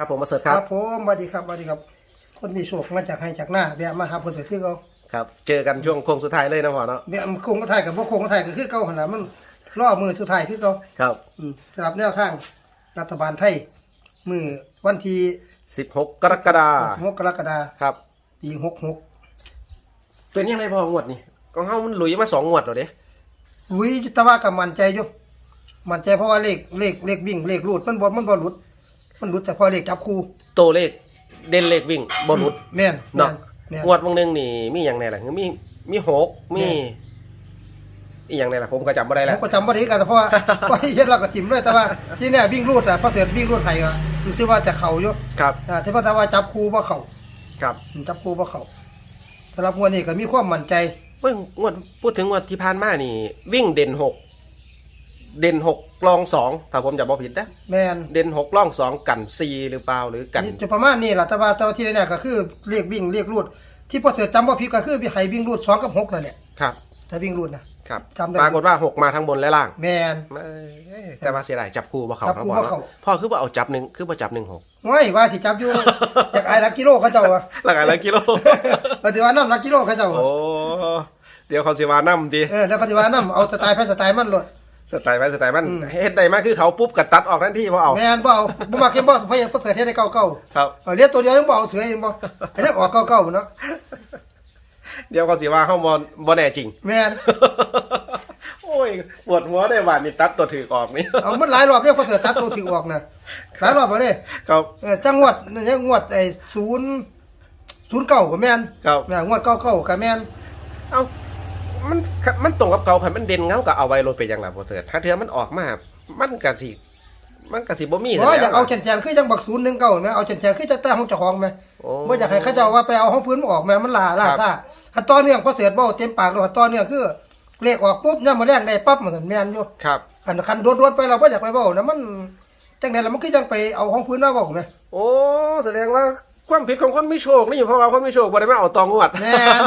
ครับผมประเสริฐคครัรับบผมสวัสดีครับสวัสดีครับ คนมีโชคมาจากให้จากหน้าแบบมาหาคนเสือคือเขาครับ เจอกันช่วงโค้งสุดท้ายเลยนะพ่อเนาะแบบโคงก็ไทยกับพวกโคงก็ไทยก็คือเก่าขนาดมันล่อมือทุกไทายคือเขาครับ อืมสำหรับแนวทางรัฐบาลไทยมือวันที่16 กรกฎาคม6กรกฎาคมครับ ปีหกหกเป็นยังไงพ่องวดนี่กองเฮามันหลุยมาสองงวดแล้วเด้วิแตะว่ากับมันใจอยู่มันใจเพราะว่าเลขเลขเลขวิ่งเลขรูดมันบ่มันบ่หลุด มันหลุดแต่พอเลขจับคู่โตเลขเด่นเลขวิ่งบ่หลุดแม่นแม่เนาะนแม่นงวดวงหนึงนี่มีอย่างแน่ล่ะคือมีมีหกมีแม่อีหยังแน่ล่ะผมก็จำบ่ได้ผแล้วมก็จำบ่ได้กันเพราะว่า เพราะเฮ็ดเราก็จิ้มเลยแต่ว่าที่เนี่ยวิ่งรูดอะพอเสร็จวิ่งรูดไทยก็รู้สึกว่าจะเข้าอยู่ครับอ่าที่พ่อตาว่าจับคู่บ่เข้าครับจับคู่บ่เข้าสำหรับงวดนี้ก็มีความมั่นใจเพิ่งงวดพูดถึงงวดที่ผ่านมานี่ วิ่งเด่นหก เด่นหกรองสองถ้าผมจำบ่ผิดนะแม่นเด่นหกรองสองกันซีหรือเปล่าหรือกันนี่จะประมาณนี้ล่ะแต่ว่าแต่ว่าที่แน่ๆก็คือเรียกวิ่งเรียกรูด ที่พอเสร็จจำบ่ผิดก็คือพี่ให้วิ่งรูด2กับ6นั่นแหละครับถ้าวิ่งรูดนะครับจำได้ปรากฏว่าหกมาทั้งบนและล่าง แม่นเอ้ยแต่ว่าเสียดายจับคู่บ่เขาจับคู่บ่เข้าพ่อคือว่าเอาจับหนึ่งคือว่าจับหนึ่งหกง่ายว่าสิจับอยู่จากไอ้ลักกิโลเขาเจ้าอะหลักอะไรกิโลปฏิวัติน้ำลักกิโลเขาเจ้าอะโอ้เดี๋ยวเขาสิวานํดีเออแล้วปฏิวัติน้ำเอาสไตล์แพ้สไตล์มันโลด สไตล์ไปสไตล์มันอืมเฮ็ดได้มากคือเขาปุ๊บกัดตัดออกทันทีว่าเอาแม่นบ่เอาบ่มาเข้มบ่พยายามเสือเทศได้เก่าๆครับเอาเรียกตัวเดียวยังบ่เอาเสือยังบ่ให้เรียกออกเก่าๆเนาะเดี๋ยวเขาสิว่าเขาบ่บ่แน่จริง แม่นโอ้ยปวดหัวได้บาดนี่ตัดตัวถือออกนี่เอามันหลายรอบเรียกพอเสือตัดตัวถือออกนะหลายรอบบ่เด้ครับเออจังหวัดนี่ยังงวดไอ้ศูนย์ศูนย์เก่าก็แม่นครับแม่นงวดเก่าๆก็แม่นเอ้า มันมันตรงกับเก่าคันมันเด่นเงาก็เอาไว้รถไปอย่างไรบ่เถิดถ้าเทื่อมันออกมา มันก็สิมันก็สิบ่มีเพราะซะอยากแล้วเอาแขนๆคือจังบักศูนย์หนึ่งเก่าแม่เอาแขนๆคือจะตั้งของเจ้าของแม่โอ้บ่อยากให้เขาเจ้าว่าไปเอาห้องพื้นมาออกแม่มันล่าล่าครับซ่าคันต่อเนื่องพอเสือบ่เต็มปากเลยคันต่อเนื่องคือเลขออกปุ๊บยามมื้อแรกได้ปั๊บมันก็แม่นอยู่ครับคันคันโดดๆไปเราบ่อยากไปเว้านะมันจังได๋ล่ะมันคือจังไปเอาห้องพื้นมาเว้าแม่โอ้แสดงว่าความผิดของคนมีโชคนี่เพราะว่าคนมีโชคบ่ได้มาเอาตองงวดแม่น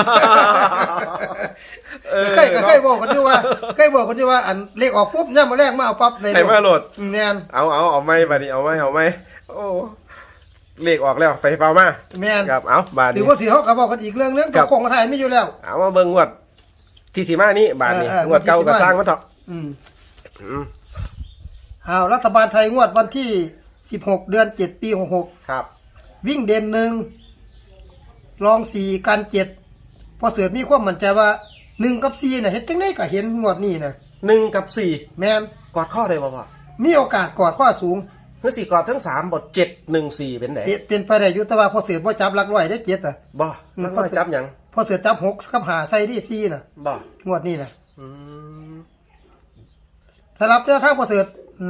เออเคยก็เคยบอกกันอยู่ว่าเคยบอกกันอยู่ว่าอันเลขออกปุ๊บยามมื้อแรกมาเอาปั๊บเลยให้มาโหลดแม่นเอาเอาเอาไหม่บัดนี้เอาไหม่เอาไหม่โอ้เลขออกแล้วไฟฟ้ามาแม่นครับเอาบาดถืนี้อว่าถือเขาก็บอกกันอีกเรื่องนึงครักับบคงกระไทยไม่อยู่แล้วเอามาเบิ่งงวดที่สีมานี้บาทนี้เออเอองวดเก่างวดที่ก็สิมาสร้างมันเถอะอืมอืมเอารัฐบาลไทยงวดวันที่16เดือน7ปีครับ66วิ่งเด่นหนึ่งรองสี่กันเจ็ดพอเสือมีความมั่นใจว่า หนึ่งกับสี่น่ะเห็นจังไดก็เห็นงวดนี้นะหนึ่งกับสี่แมนกอดข้อได้บ่พ่อมีโอกาสกอดข้อสูงเพื่อสี่กอดทั้งสามบทเจ็ดหนึ่งสี่เป็นไหนเจ็ดเป็นไปได้อยุตว่าพอเสือบ่จับหลักร้อยได้เจ็ดน่ะบ่อืมมันก็จับหยังพอเสือจับหกกับหาใส่ที่สี่น่ะบ่งวดนี้น่ะอืมสำหรับแนวทางพอเสือ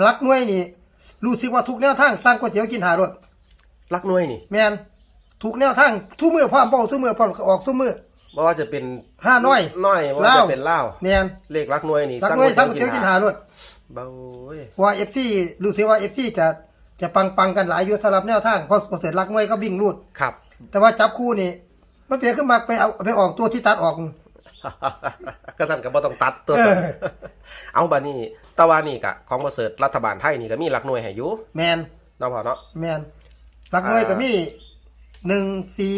หลักหน่วยนี่รู้สึกว่าทุกแนวทางสร้างก๋วยเตี๋ยวกินหารถรักหน่วยนี่ แมนถูกแนวทางทุกมือพร้อมเป้าทุกมือพร้อมออกทุกมือ บ่ว่าจะเป็นห้าน้อย น้อยว่าลาวจะเป็นเล่าวแมนเลขรักหน่วยนี่รักน้อยก๋ทั้งวเกียวกินหารถเบาเว้ยเพราะว่าเอฟซีรู้สึกว่าเอฟซีจะจะปังปังกันหลายอยู่สำหรับแนวทางเพราะพอเสร็จรักน้อยก็วิ่งรูด ครับ แต่ว่าจับคู่นี่ มันเปลี่ยนขึ้นมาไปเอาไปออกตัวที่ตัดออก ก็สั่นก็บ่ต้องตัดตัว เออ เอาบัดนี้แตะวันนี่กะของประเสริฐรัฐบาลไทยนี่ก็มีรักหน่วยให้อยู่แมนเนาะพ่อเนาะ แมนรักน้อยก็มีหนึ่งสี่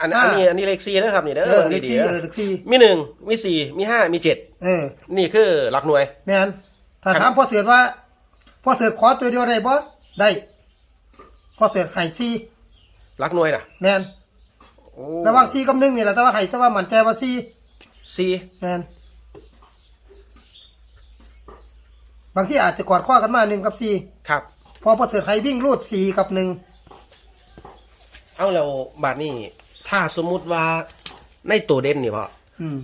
อันอ่าอันนี้อันนี้เลขสี่นะครับนี่เด้อเออเลดีขดีสี่ๆเออเลขสี่มีหนึ่งมีสี่มีห้ามีเจ็ดเออนี่คือหลักหน่วย แมนถ้าถามพอเสือว่าพอเสือขอตัวเดียวได้บ่ได้พอเสือให้สี่หลักหน่วยน่ะแมนโอ้ระหว่างสี่กับหนึ่งนี่แหละแต่ว่าให้แต่ว่ามั่นใจว่าสี่สี่แมนบางที่อาจจะกอดข้อกันมาหนึ่งกับสี่ครับ พอพอเสือให้วิ่งรูดสี่กับหนึ่งเอาแล้วบาทนี่ ถ้าสมมุติว่าในตัวเด่นนี่พ่ออืม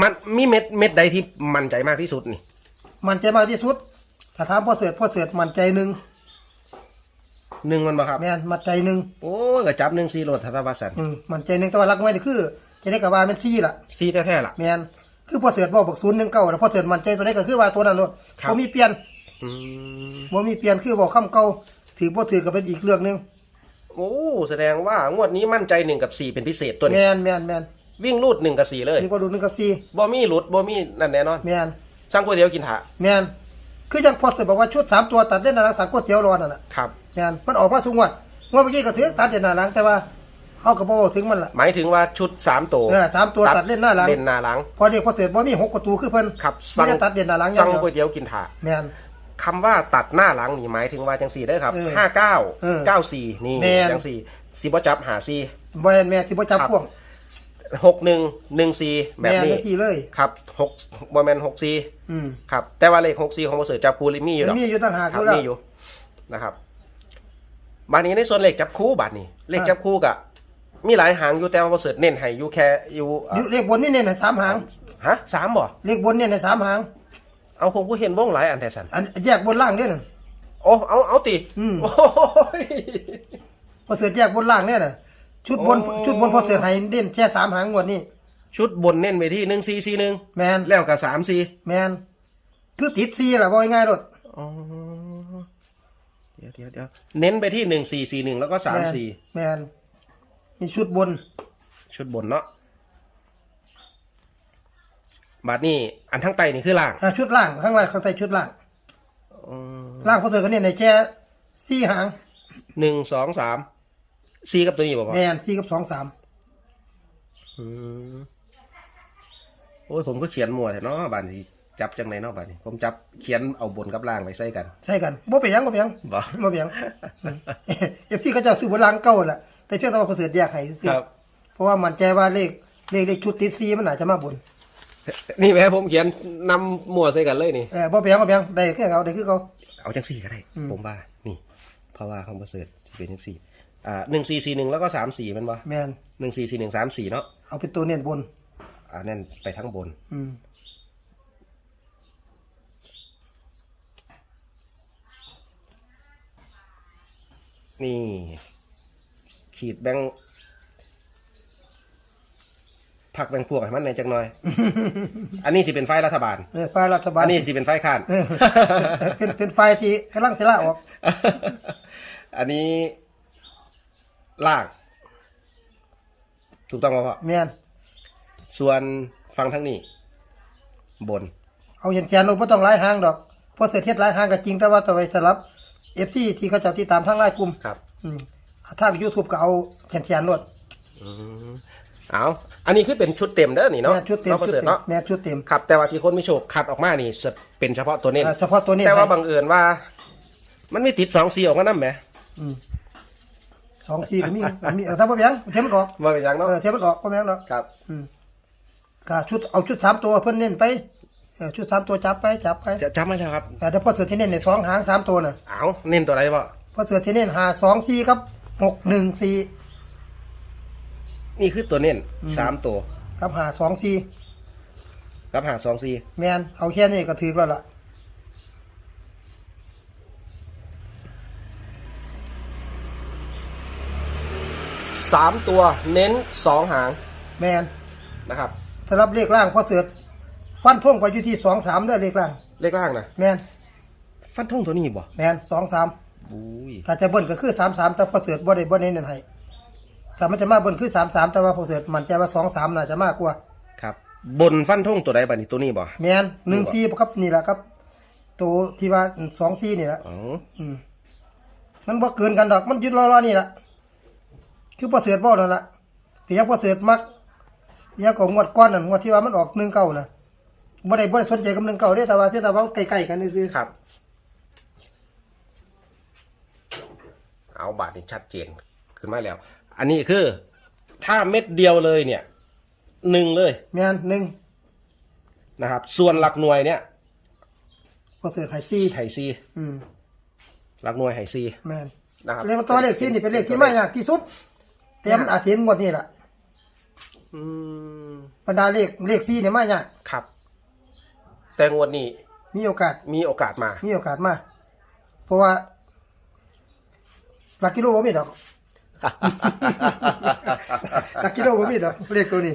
มันมีเม็ดเม็ดใดที่มั่นใจมากที่สุดนี่ มั่นใจมากที่สุด ถ้าถามพอเสือพอเสือมั่นใจหนึ่งหนึ่งมันบ่ครับแมนมั่นใจหนึ่งโอ้ยก็จับหนึ่งสี่โหลดทัตวาสันอืมมั่นใจหนึ่งแต่ว่ารักไว้นี่คือจะได้กับว่าเป็นสี่ละสี่แท้ๆล่ะ แมนคือพอเสือบอกบอกศูนย์หนึ่งเก้าแล้วพอเสือมั่นใจตัวนี้ก็คือว่าตัวนั้นรถครับ บ่มีเปลี่ยนอืมบ่มีเปลี่ยนคือบอกคำเก่าถือบ่ถือก็เป็นอีกเรื่องหนึง โอ้แสดงว่างวดนี้มั่นใจหนึ่งกับสี่เป็นพิเศษตัวแมนี้ นแมนแมนวิ่งรูดหนึ่งกับสี่เลยนี่ก็ดูหนึ่งกับสี่บ่มีหลุดบ่มีนั่นแน่นอนแมนสร้างก๋วยเตี๋ยวกินถาแมนคือยังพอเสร็จบอกว่าชุดสามตัวตัดเล่นหนาหลังสามก๋วยเตี๋ยวรอนั่นแหละครับงานมันออกมาทุกงวดงวดเมื่อกี้ก็ถือตัดเด่นหน้าหลังแต่ว่าเขาก็บอกถึงมันละ หมายถึงว่าชุดสามตัวเออสามตัวตัดเล่นหน้าหลัง เล่นหน้าหลังพอเด็กพอเสร็จบ่มีหกประตูคือเพิ่นครับไม่ได้ตัดเด่นหน้าหลังอสั่ย่างงเดียวก๋วยเตี๋ยวกินถาแมน คำว่าตัดหน้าหลังนี่หมายถึงว่าจังสี่ได้อครับเออห้าเก้าเออเก้าสี่นี่แม่น จังสี่สีบ่จับหาสี่บอยแม่ที่บ่จับครับ พ่วงหกหนึ่งหนึ่งสี่แบบแม่นี้นที่เลย ครับหกบอแมนหกสี่อืมครับ แต่ว่าเลขหกสี่ของบริษัทจับคูลิมีอยู่หรมัอนก มีอยู่ต่างหากครับอยู่แล้ว มีอยู่นะครับบานนี้ในส่วนเลขจับคู่บาทนี้เลขอ่าจับคู่กะมีหลายหางอยู่แต่ว่าบริษัทเน้นให้อยู่แค่อยู่อะอยู่เลขบนนี่เน้นให้สามหางฮะสามบ่เลขบนเน้นให้สามหาง เอาผมก็เห็นวงหลายอันแต่สันอันแยกบนล่างเด้นั่นโอ้เอาเอาตีอืม โอ้ย พอเสือแยกบนล่างเนี่ยน่ะ ชุดบนโอ้ ชุดบนพอเสือให้เด่นแค่สามหางงวดนี้ชุดบนเน้นไปที่หนึ่งสี่สี่หนึ่งแมนแล้วกับสามสี่แมนคือติดซีแหละบอกง่ายๆรถอ๋อเดี๋ยวเดี๋ยวเดี๋ยวเน้นไปที่หนึ่งสี่สี่หนึ่งแล้วก็สามสี่แมนมีชุดบนชุดบนเนาะ บาทนี่อันทั้งไตนี่คือล่างอ่าชุดล่างข้างล่างข้างใต้ชุดล่าง อืมล่างพอเสือก็เน้นในแค่สี่หางหนึ่งสองสามสี่กับตัวนี้บอกว่าแมนสี่กับสองสามอืมโอ้ยผมก็เขียนมั่วแต่เนาะบานที่จับจังไหนเนาะบานนี้ ผมจับเขียนเอาบนกับล่างไปใส่กันใช่กันบ่ไปนหยังบ่ไปนหยังบ่บ่ไปนหยังเอฟซีเขาจะซื้อบนล่างเก่าแหละแต่เพียงแต่ว่าพอเสือแยกให้ซื่อครับ เพราะว่ามันใจว่าเลขเลขเลขชุดติดซีมันอาจจะมาบน นี่แม่ผมเขียนนำมั่วใส่กันเลยนี่ เออบ่ไปนหยังบ่ไปนหยังได้คือเขาได้คือเขา เอาจังสี่ก็ได้ อืม ผมว่านี่เพราะว่าของประเสริฐสิเป็นจังสี่อ่าหนึ่งสี่สี่หนึ่งแล้วก็สามสี่มันวะแมนหนึ่งสี่สี่หนึ่งสามสี่เนาะเอาเป็นตัวเน้นบน อ่านั่นไปทั้งบน อืมนี่ ขีดแบงค์ ผักแบงค์พวกให้มันในอยจังหน่อย อันนี้สิเป็นไฟรัฐบาล เออฝ่ายรัฐบาลอันนี้สิเป็นไฟข้าน เออเป็นเป็นฝ่ายที่กำลังจะลาออก อันนี้ลากถูกต้องไหมพ่อแมนส่วนฟังทั้งนี้ บน เอาอย่างแขนลงไม่ต้องหลายหางดอกเพราะเสียเทียดหลายหางก็จริงแต่ว่าต่อไปสลับเอฟซีที่เขาเจะติดตามทางไลน์กลุ่มครับ อืมทางยูทูบก็เอาแขนแขนรถอืม เอาอันนี้คือเป็นชุดเต็มเด้อนี่เนาะแม่ชุดเต็มนาะประชุดเสริฐเต็มเนาะแม่ชุดเต็มครับแต่ว่าที่คนไม่โชคคัดออกมานี่จะเป็นเฉพาะตัวเน้นอ่าเฉพาะตัวนี้แต่ว่าให้บังเอิญว่า มันไม่ติดสองสีออกมานั่นไหมอืมสองทีก็มีมีเออถ้าพ่อแบงค์เทียมมันออกว่าเป็นยังเอเนาะอเทียมมันออกพ่อแบงค์เนาะครับ อืมก็ชุดเอาชุดสามตัวเพิ่นเน้นไปเออชุดสามตัวจับไปจับไปจะจำไม่แล้วครับ แต่ถ้าพอเสือที่เน้นในสองหางสามตัวน่ะเอาเน้นตัวอะไรพ่อพอเสือที่เน้นหาสองสี่ครับหกหนึ่งสี่ นี่คือตัวเน้นอืม สามตัวครับหาสองสี่กับหาสองสี่แมนเอาแค่นี้ก็ถือแล้วล่ะสามตัวเน้นสองหางแมนนะครับ สำหรับเลขล่างพอเสือฟันท่วงไปอยู่ที่สองสามเด้อเลขล่าง เลขล่างนะแมนฟันทงตัวนี้บ่แมนสองสามบุยถ้าจะเบิ้ลก็คือสามสามแต่พอเสือบ่ได้บ่ได้เน้นให้ แต่มันจะมาเบิ้ลคือสามสามแต่ว่าพอเสือมันใจว่าสองสามน่าจะมากกว่าครับ บนฟันทงตัวใดบ้านี่ตัวนี้บ่แมนหนึ่งสี่ครับนี่แหละครับ ตัวที่ว่าสองสี่นี่แหละอ๋ออืมมันบ่เกินกันดอก มันอยืนรอๆนี่แหละคือพอเสือบ่นั่นแหละเพียงพอเสือมักเพียงของงวดก้อนนั่นงวดที่ว่ามันออกหนึ่งเก้าน่ะบ่ได้บ่ได้สนใจกับหนึ่งเก้าเด้แต่ว่าที่แต่ว่าใกล้ๆกันนี่คือครับ เอาบาทนี่ชัดเจนขึ้นมาแล้ว อันนี้คือ ถ้าเม็ดเดียวเลยเนี่ยหนึ่งเลยแมนหนึ่งนะครับ ส่วนหลักหน่วยเนี่ยพอเสือไฮซี่ไห่ซีอืมหลักหน่วยไห่ซีแมนนะครับ เลขตัวเลขซี่นี่เป็นเลขที่มากยากที่สุดแต่มันอาจจะเห็นงวดนี้ล่ะอืมบรรดาเลขเลขซี่เนี่ยมากยากครับ แต่งวดนี้มีโอกาส มีโอกาสมา มีโอกาสมากเพราะว่าหลักกิโลบ่มีดอกห ลักกิโลบ่มีดอกเลขตัวนี้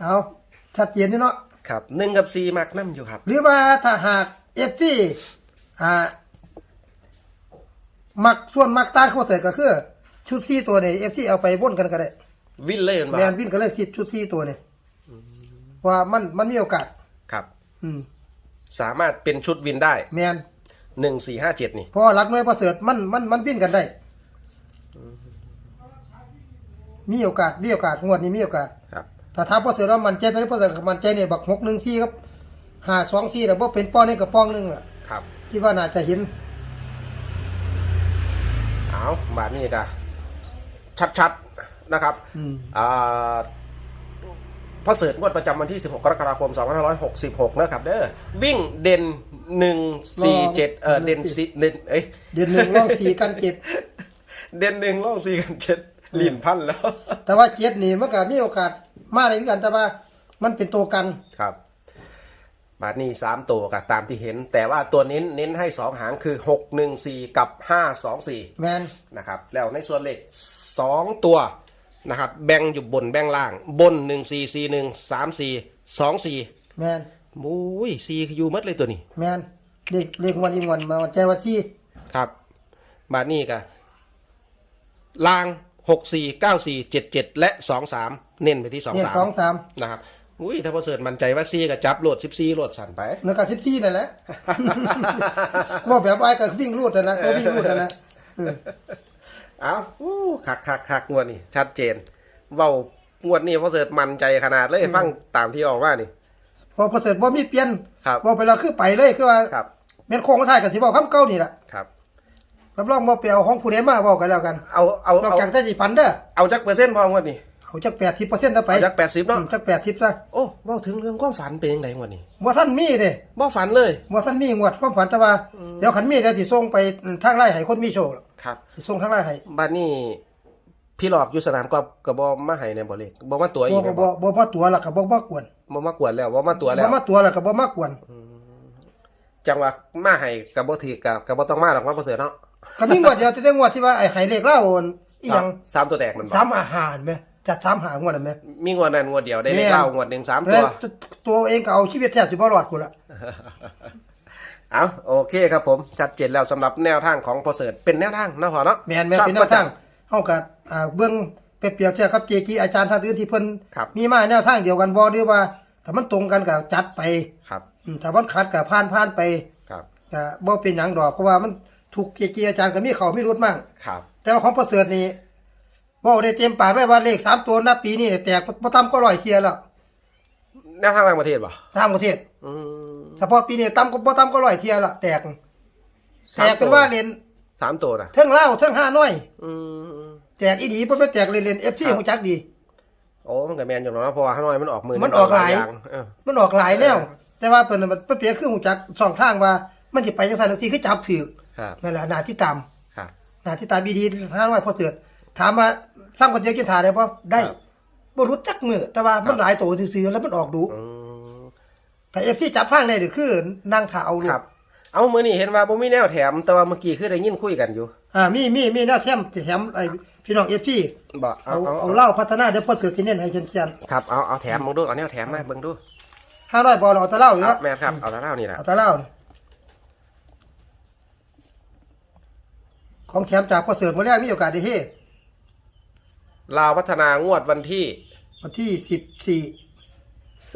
เอาชัดเจนนี่เนาะครับหนึ่งกับซีมักน้ำอยู่ครับ หรือว่าถ้าหากเอฟซีอ่า มักส่วนมักตาเขาใส่ก็คือ ชุดซี่ตัวนี้เอฟซีเอาไปวนกันก็ได้ วินเล่นแมมานวินก็เลยสิชุดซี่ตัวนี้ว่ามันมันมีโอกาสครับ อืม สามารถเป็นชุดวินได้ แมน หนึ่งสี่ห้าเจ็ดนี่ เพอรักน้อยประเสริฐมันมันมันวิ่นกันได้ มีโอกาสมีโอกาสงวดนี้มีโอกาสครับถ้าท้ามประเสริฐว่ามันใจตอนนี้ประเสริฐมันใจเนี่ยบักหกหนึ่งสี่ครับห้าสองสี่แต่ว่าเป็นป้อนนี่กับป้องหนึ่งอะครับคิดว่าน่าจะเห็นเอาบาทนี้ก็ชัดๆนะครับ อืม อ่า พอเสิร์ตงวดประจำวันที่ 16 กรกฎาคม 2566 นะครับเด้อวิ่งเด่น 1 4 7 เออเด่นสี่เด่นเอ้ยเดือนหนึ่งร่องสี่กันเจ็ดเด่นหนึ่งล่องสี่กันเจ็ดลิ่นพันแล้ว แต่ว่าเจ็ดนี่มันก็มีโอกาสมาในกันแต่ว่ามันเป็นตัวกันครับบาทนี้สามตัวกับตามที่เห็น แต่ว่าตัวเน้นเน้นให้สองหางคือหกหนึ่งสี่กับห้าสองสี่แมนนะครับ แล้วในส่วนเลขสองตัว นะครับแบ่งอยู่บนแบ่งล่าง บนหนึ่งสี่สี่หนึ่งสามสี่สองสี่แมนมุ้ยสี่อยู่หมัดเลยตัวนี้ แมนเรียกเรียกวันอีกวันมาวันใจว่าสี่ครับบาทนี้ก็ล่างหกสี่เก้าสี่เจ็ดเจ็ดและสองสามเน้นไปที่สองเนี่ยสามสองสามนะครับอุ้ยถ้าพอเสิร์ตมั่นใจว่าซีกับจับโหลดสิบซีโหลดสั่นไปแล้วก็สิบสี่นั่นแหละว่าแบบไอ้ก็วิ่งรูดนะนะก็วิ่งรูดนะนะ เออเอาอู้คักคักคักงวดนี่ชัดเจน เว้างวดนี้พอเสิร์ตมั่นใจขนาดเลยฟังตามที่ออกว่านี่ พอพอเสร็จว่ามีเปลี่ยนครับว่าไปแล้วคือไปเลยคือว่าครับเป็นโครงท้ายกับสิบอกคำเก่านี่แหละครับ รับรองว่าไปเอาของผู้ใดมาบอกกันแล้วกันเอาเอานอกเอาจากได้สิพันเด้อเอาจักเปอร์เซ็นต์พองวดนี้เอาจักแปดสิบเปอร์เซ็นต์ไปเอาจักแปดสิบเนาะ อืมจักแปดสิบซะโอ้เว่าถึงเรื่องความฝันเป็นยังไงงวดนี้ว่าท่านมีเด้บ่ฝันเลยว่าท่านมีงวดความฝันแต่ว่าเดี๋ยวขันมีเดี๋ยวสิส่งไปทางไร่ให้คนมีโชค ครับสิส่งทางไร่ให้บ้านนี้พี่หลอกอยู่สนามก็กับ่มาให้ในบ่เลขบ่มาตัวอีบ่กแม่นบ่บ่บ่มาตัวแล้วก็บ่มากวนบ่มากวนแล้วบ่มาตัวแล้วบ่มาตัวแล้วก็บ่มากวนจังหวะมาให้กับบ่ถือกับกับบ่ต้องมาหรอกว่าพอเสิร์ตเนาะก็มีงวดเดียวที่ได้งวดที่ว่าไอ้ไข่เลขเล่าโอนอีหยังสามตัวแตกมันบ่สามอาหารไหมจัดสามหางวดน่ะไหมมีงวดนั้นงวดเดียวได้เลแม่ขนเล่างวดหนึ่งสามแล้ตัววตัวเองก็เอาชีวิตแทบจะบ่รอดกูละ เอาโอเคครับผมชัดเจนแล้วสำหรับแนวทางของพอเสิร์ตเป็นแนวทางเนาะพอเนาะแม่นแม่นเป็นแนวทางเฮาก็อ่าเบิ่งไปเปรียบเทียบกับเจกีอาจารย์ท่านอื่นที่เพิ่นครับมีมาแนวทางเดียวกันบ่หรือว่าถ้ามันตรงกันก็จัดไปครับอืมถ้ามันขัดก็ผ่านผ่านไปครับก็บ่เป็นหยังดอกเพราะว่ามันถูกเจกีอาจารย์ก็มีเขามีรุดมั่งครับแต่ว่าของประเสริฐนี่บอกได้เต็มปากเลยว่าเลขสามตัวนับปีนี่แตกบ่ต่ำก็ร้อยเทียแล้วแนวทางต่างประเทศป่ะทางประเทศอืม เฉพาะปีนี้ต่ำก็บ่ต่ำก็ร้อยเทียละแตก แตกเป็นว่าเล่นสามตัวนะเทิงเล่าวเทิงห้าน้อยอืมแตกอีดีบ่แม่นแตกเล่นๆ FC ครับฮู้จักดีโอ้มันกับแมนอยู่เนาะเพราะว่าข้างนอกมันออกมือมันออกหลายอย่างเออมันออกหลายแนวแต่ว่าเพิ่นน่ะมันเปรียบคือฮู้จักสองทางว่ามันสิไปจังซั่นจังซี่คือจับถูกครับนั่นแหละหน้าที่ตามครับหน้าที่ตามอีดีห้าน้อยพอเสือถามว่าสร้างคนเดียวกินทาได้บ่ได้ครับบ่รู้จักมือแต่ว่ามันหลายตัวซื่อๆแล้วมันออกดู อืมแต่ FC จับทางได้นี่คือนางท่าเอาลูคกรับเอามือนี่เห็นว่าบ่มีแนวแถม แต่ว่าเมื่อกี้คือได้ยินคุยกันอยู่อ่ามีมีมีแนวแถมแถมไอ้พี่น้อง FC บอกเอาเอาเอาเอาเอาเหล้าพัฒนาเดี๋ยวพอเสือกินเน้นให้เชียนครับเอาเอาแถมมึงดูเอาแนวแถมมาเบิ่งดูๆ500บ่เราเอาแต่เหล้าอยู่คแล้รัวบแม่นครับเอาแต่เล่านี่แหละเอาแต่เหล้าของแถมจากพอเสือมื้อแรกมีโอกาสได้เฮลาวพัฒนางวดวันที่วันที่14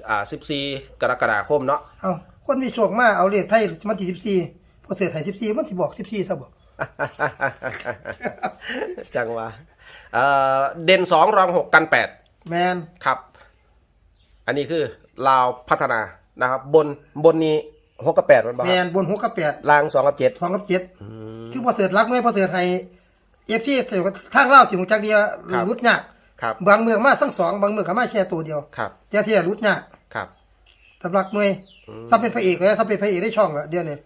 อ่า14กรกฎาคมเนาะ เอาคนมีโชคมาเอาเลขไทยมันที่14พอเสือให้14มันสิบอก14ซะบ่จังหวะเอ่อเด่นสองรองหกกันแปดแมนครับ อันนี้คือลาวพัฒนานะครับ บนบนนี้หกกับแปดมันบ้าแมนบนหัวกับแปดล่างสองกับเจ็ดทองกับเจ็ดคือพอเสือรักไหมพอเสือให้เอฟที่ทางเล่าวสิของจักเดียวรุดยาก ครับบางเมืองมาทั้งสองบางเมืองก็มาแค่ตัวเดียวครับเจ้าที่รุดยากครับสำหรับหน่วยถ้าเป็นพระเอกเลยถ้าเป็นพระเอกได้ช่องละเดี๋ยวนี้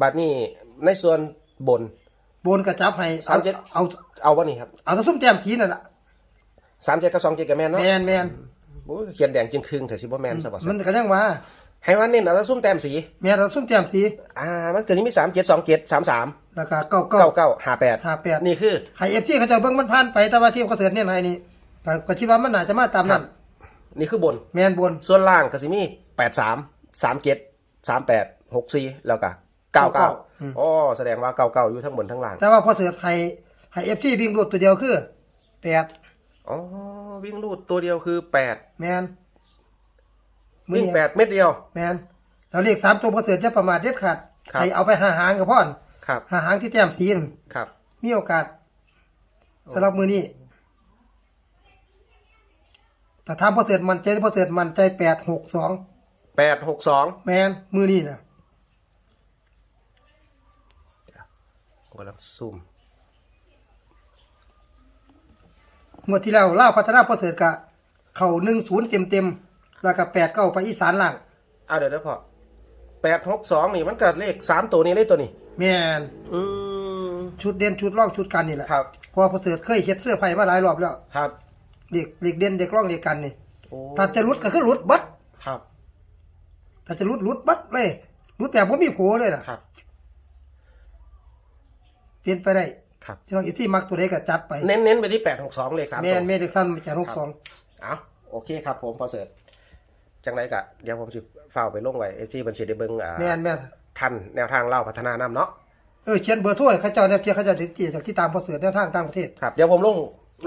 บัดนี้ในส่วนบน บนกระจับให้สามเจ็ดเอาเอาวะนี่ครับเอาเอาส้มแต้มสีนั่นแหละสามเจ็ดกับสองเจ็ดกับแมนเนาะแมนแมนโอ้ยเขียนแดงจึงครึ่งแต่สิบ่แมนสบมันก็ยังว่าให้ว่าเน้นเอาแต่ซุ่มแต้มสีแมนเอาส้มแต้มสีอ่ามันเกิดนี้มีสามเจ็ดสองเจ็ดสามสาม แล้วก็เก้าเก้าเก้าเก้าห้าแปดห้าแปดนี่คือให้เอฟที่เขาจะเบิ่งมันผ่านไปแต่ว่าที่เขาเสือเนี่ยให้นี่ก็ก็คิดว่ามันน่าจะมาตามนั้นนี่คือบนแมนบนส่วนล่างก็สิมีแปดสามสามเจ็ดสามแปดหกสี่แล้วก็เก้าเก้าอืมอ๋อแสดงว่าเก้าเก้าอยู่ทั้งบนทั้งล่าง แต่ว่าพอเสือให้ให้เอฟที่วิ่งรวดตัวเดียวคือแปดอ๋อวิ่งรูดตัวเดียวคือแปดแมนวิ่งแปดเม็ดเดียวแมนเราเรียกสามตัวประเสริฐจะประมาทเด็ดขาดครับให้เอาไปหาหางกับพ่อน ครับหาหางที่แต้มสีนครับ มีโอกาสสำหรับมือนี้แต่ทำประเสริฐมันใจประเสริฐมันใจแปดหกสองแปดหกสองแมนมือนี้นะกำลังซูมงวดที่แล้วล่าวพัฒนาประเสริฐกะ เข่าหนึ่งศูนย์เต็มเต็มๆแล้วก็แปดเก้าไปอีสานล่างอ่าเดี๋ยวเดี๋ยวพอแปดหกสองนี่มันเกิดเลขสามตัวนี้เลขตัวนี้ แมนอืมชุดเด่นชุดร่องชุดกันนี่แหละครับ เพอประเสริฐเคยเฮ็ดเสื้อไผ่มาหลายรอบแล้วครับเด็กเด็กเด่นเด็กร่องเด็กกันนี่โอ้ถ้าจะรุดก็คือรุดบัดครับถ้าจะรุดรุดบัดเลยรุดแบบผมมีโขเลยล่ะครับเปลี่ยนไปได้ครับ ที่น้องอีที่มักตัวใดก็จัดไปเน้นเน้นไปที่แปดหกสองเลขสามแมตัวนเมเด็กสั้นมาจากหกสอง เอาโอเคครับผมพอเสร็จจังไรกะเดี๋ยวผมสิฝ้ากไปลงไว้เอซีบัญชีได้เบิ่งอ่า แมนแมน ทันแนวทางเล่าพัฒนานำเนาะเออเขียนเบอร์ถ้วยเขาเจ้าเนี่ยเขียนเขาเจ้าติดจากที่ตามพอเสือแนวทางต่างประเทศครับเดี๋ยวผมลง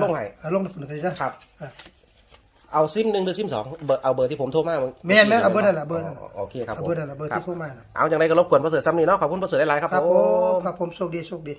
ลงให้อ่าลงทุนกันนะครับอ่าเอาซิมหนึ่งหรือซิมสองเบอร์เอาเบอร์ที่ผมโทรมาแม่นแม่นเอาเบอร์นั่นแหละเบอร์นั่นโอเคครับเอาเบอร์นั่นแหละเบอร์ที่คโทรมาน่ะเอาอย่างไรก็รบกวนพอเสร็จซ้ำนี้เนาะขอบคุณพอเสร็จหลายๆครับครับผผมมครับผมโชคดีโชคดี